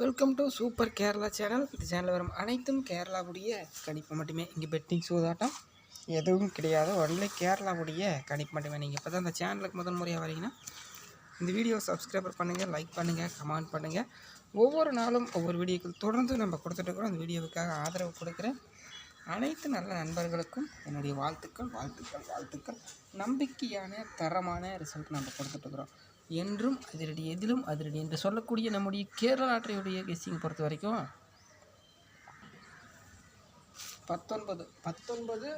Welcome to super Kerala channel இந்த சேனலில் வரும் அனைத்தும் கேரளாவுடைய கணிப்பு மட்டுமே. இங்கே பெட்டிங் சூதாட்டம் எதுவும் கிடையாது. ஒன்லி கேரளாவுடைய கணிப்பு மட்டுமே. நீங்கள் இப்போ தான் இந்த சேனலுக்கு முதல் முறையாக வரீங்கன்னா இந்த வீடியோ சப்ஸ்கிரைபர் பண்ணுங்கள் லைக் பண்ணுங்கள் கமெண்ட் பண்ணுங்கள் ஒவ்வொரு நாளும் ஒவ்வொரு வீடியோக்கள் தொடர்ந்து நம்ம கொடுத்துட்ருக்குறோம் அந்த வீடியோவுக்காக ஆதரவு கொடுக்குறேன். அனைத்து நல்ல நண்பர்களுக்கும் என்னுடைய வாழ்த்துக்கள் வாழ்த்துக்கள் வாழ்த்துக்கள். நம்பிக்கையான தரமான ரிசல்ட் நம்ம கொடுத்துட்ருக்குறோம் என்றும் அதிரடி எதிலும் அதிரடி என்று சொல்லக்கூடிய நம்முடைய கேரள லாட்டரியுடைய கெஸ்ஸிங் பொறுத்த வரைக்கும் பத்தொன்பது பத்தொன்பது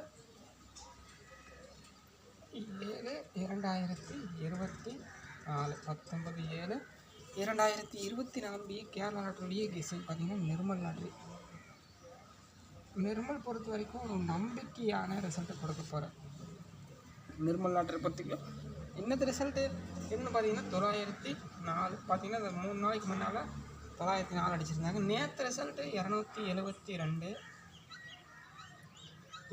ஏழு இரண்டாயிரத்தி இருபத்தி நாலு பத்தொன்பது ஏழு இரண்டாயிரத்தி இருபத்தி நான்கு கேரள நாட்டுடைய கெஸ்ஸிங் பார்த்தீங்கன்னா நிர்மல் நாட்டு நிர்மல் பொறுத்த வரைக்கும் ஒரு நம்பிக்கையான ரிசல்ட்டை கொடுக்க போகிறேன் நிர்மல் லாட்டரி பொறுத்தவரைக்கும் இன்னத்து ரிசல்ட்டு என்ன பார்த்தீங்கன்னா தொள்ளாயிரத்தி நாலு பார்த்தீங்கன்னா இந்த மூணு நாளைக்கு முன்னால் தொள்ளாயிரத்தி நாலு அடிச்சிருந்தாங்க. நேற்று ரிசல்ட்டு இரநூத்தி எழுபத்தி ரெண்டு.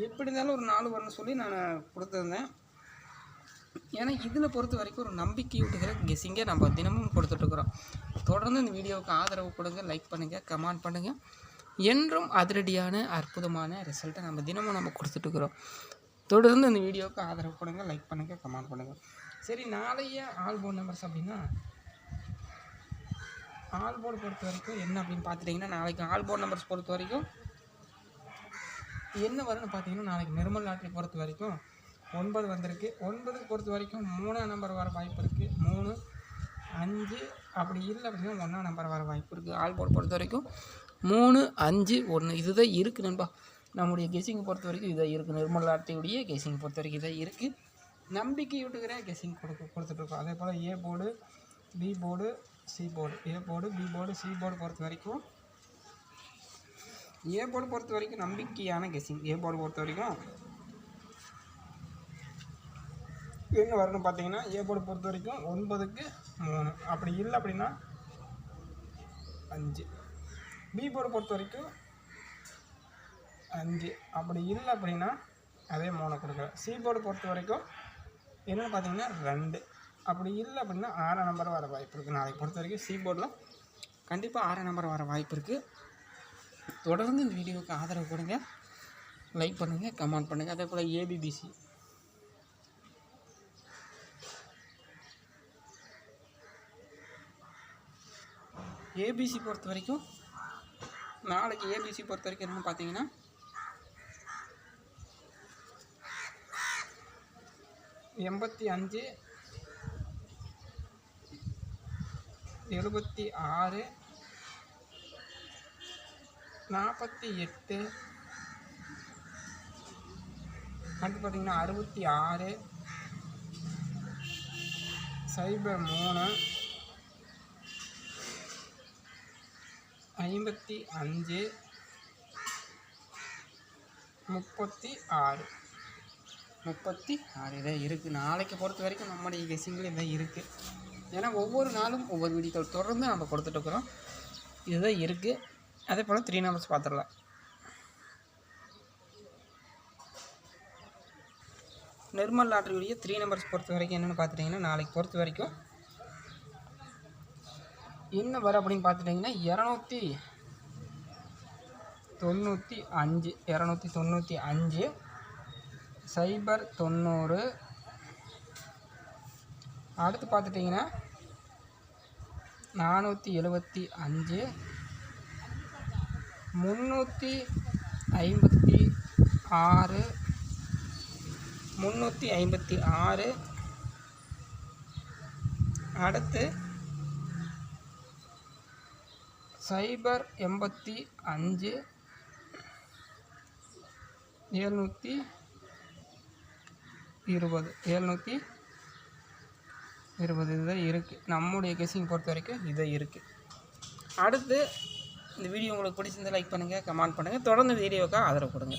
எப்படி இருந்தாலும் ஒரு நாலு வரணும் சொல்லி நான் கொடுத்துருந்தேன். ஏன்னா இதில் பொறுத்த வரைக்கும் ஒரு நம்பிக்கை விட்டுக்கிற கெஸ்ஸிங்கை நம்ம தினமும் கொடுத்துட்ருக்குறோம் தொடர்ந்து இந்த வீடியோவுக்கு ஆதரவு கொடுங்க லைக் பண்ணுங்கள் கமெண்ட் பண்ணுங்கள் என்றும் அதிரடியான அற்புதமான ரிசல்ட்டை நம்ம தினமும் நம்ம கொடுத்துட்ருக்குறோம் தொடர்ந்து இந்த வீடியோவுக்கு ஆதரவு கொடுங்க லைக் பண்ணுங்கள் கமெண்ட் பண்ணுங்கள் சரி நாளைய ஆல் போர்டு நம்பர்ஸ் அப்படின்னா ஆல் போர்டு பொறுத்த வரைக்கும் என்ன அப்படின்னு பார்த்துட்டிங்கன்னா நாளைக்கு ஆல் போர்டு நம்பர்ஸ் பொறுத்த வரைக்கும் என்ன வரும்னு பார்த்தீங்கன்னா நாளைக்கு நிர்மல் லாட்ரி பொறுத்த வரைக்கும் ஒன்பது வந்திருக்கு. ஒன்பதுக்கு பொறுத்த வரைக்கும் மூணாம் நம்பர் வர வாய்ப்பு இருக்குது மூணு அஞ்சு அப்படி இல்லை அப்படின்னா ஒன்றாம் நம்பர் வர வாய்ப்பு இருக்குது ஆல் போர்டு பொறுத்த வரைக்கும் மூணு அஞ்சு ஒன்று இதுதான் இருக்குது நண்பா. நம்முடைய கெஸிங்கை பொறுத்த வரைக்கும் இதாக இருக்குது நிர்மல் லாட்ரியுடைய கெஸிங் பொறுத்த வரைக்கும் இதாக இருக்குது நம்பிக்கை விட்டுக்கிறேன் கெஸிங் கொடுக்க கொடுத்துட்ருக்கோம் அதே போல் A board B board C board A board B board C board பொறுத்த வரைக்கும் ஏ போர்டு பொறுத்த வரைக்கும் நம்பிக்கையான கெஸிங் ஏ போர்டு பொறுத்த வரைக்கும் என்ன வரணும் பார்த்தீங்கன்னா ஏ போர்டு பொறுத்த வரைக்கும் ஒன்பதுக்கு மூணு. அப்படி இல்லை அப்படின்னா அஞ்சு. பி போர்டு பொறுத்த வரைக்கும் அஞ்சு. அப்படி இல்லை அப்படின்னா அதே மூணை கொடுக்குறேன். சீபோர்டு பொறுத்த வரைக்கும் என்னென்னு பார்த்தீங்கன்னா ரெண்டு. அப்படி இல்லை அப்படின்னா ஆறாம் நம்பர் வர வாய்ப்பு இருக்குது நாளைக்கு பொறுத்த வரைக்கும் சி போர்டில் கண்டிப்பாக ஆறாம் நம்பர் வர வாய்ப்பு இருக்குது தொடர்ந்து இந்த வீடியோவுக்கு ஆதரவு கொடுங்க. லைக் பண்ணுங்கள் கமெண்ட் பண்ணுங்கள் அதே போல் ஏபிபிசி ஏபிசி பொறுத்த வரைக்கும் நாளைக்கு ஏபிசி பொறுத்த வரைக்கும் என்னென்னு பார்த்தீங்கன்னா எண்பத்தி அஞ்சு எழுபத்தி ஆறு நாற்பத்தி எட்டு அடுத்து பார்த்திங்கன்னா அறுபத்தி ஆறு சைபர் மூணு ஐம்பத்தி அஞ்சு முப்பத்தி ஆறு. முப்பத்தி ஆறு இதான் இருக்குது நாளைக்கு பொறுத்த வரைக்கும் நம்முடைய கெஸிங்கில் இதாக இருக்குது ஏன்னா ஒவ்வொரு நாளும் ஒவ்வொரு வீடியோக்கள் தொடர்ந்து நம்ம கொடுத்துட்ருக்குறோம் இதுதான் இருக்குது அதே போல் த்ரீ நம்பர்ஸ் பார்த்துடலாம். நிர்மல் லாட்ரியுடைய த்ரீ நம்பர்ஸ் பொறுத்த வரைக்கும் என்னென்னு பார்த்துட்டிங்கன்னா நாளைக்கு பொறுத்த வரைக்கும் என்ன வரும் அப்படின்னு பார்த்துட்டிங்கன்னா இரநூத்தி தொண்ணூற்றி அஞ்சு இரநூத்தி தொண்ணூற்றி அஞ்சு சைபர் தொண்ணூறு. அடுத்து பார்த்துட்டிங்கன்னா நானூற்றி எழுபத்தி அஞ்சு முந்நூற்றி ஐம்பத்தி ஆறு முந்நூற்றி ஐம்பத்தி ஆறு. அடுத்து சைபர் எண்பத்தி அஞ்சு எழுநூற்றி இருபது. எழுநூற்றி இருபது. இதுதான் இருக்குது நம்முடைய கெஸிங் பொறுத்த வரைக்கும் இதை இருக்குது அடுத்து இந்த வீடியோ உங்களுக்கு பிடிச்சிருந்தால் லைக் பண்ணுங்கள் கமெண்ட் பண்ணுங்கள் தொடர்ந்து வீடியோக்காக ஆதரவு கொடுங்க.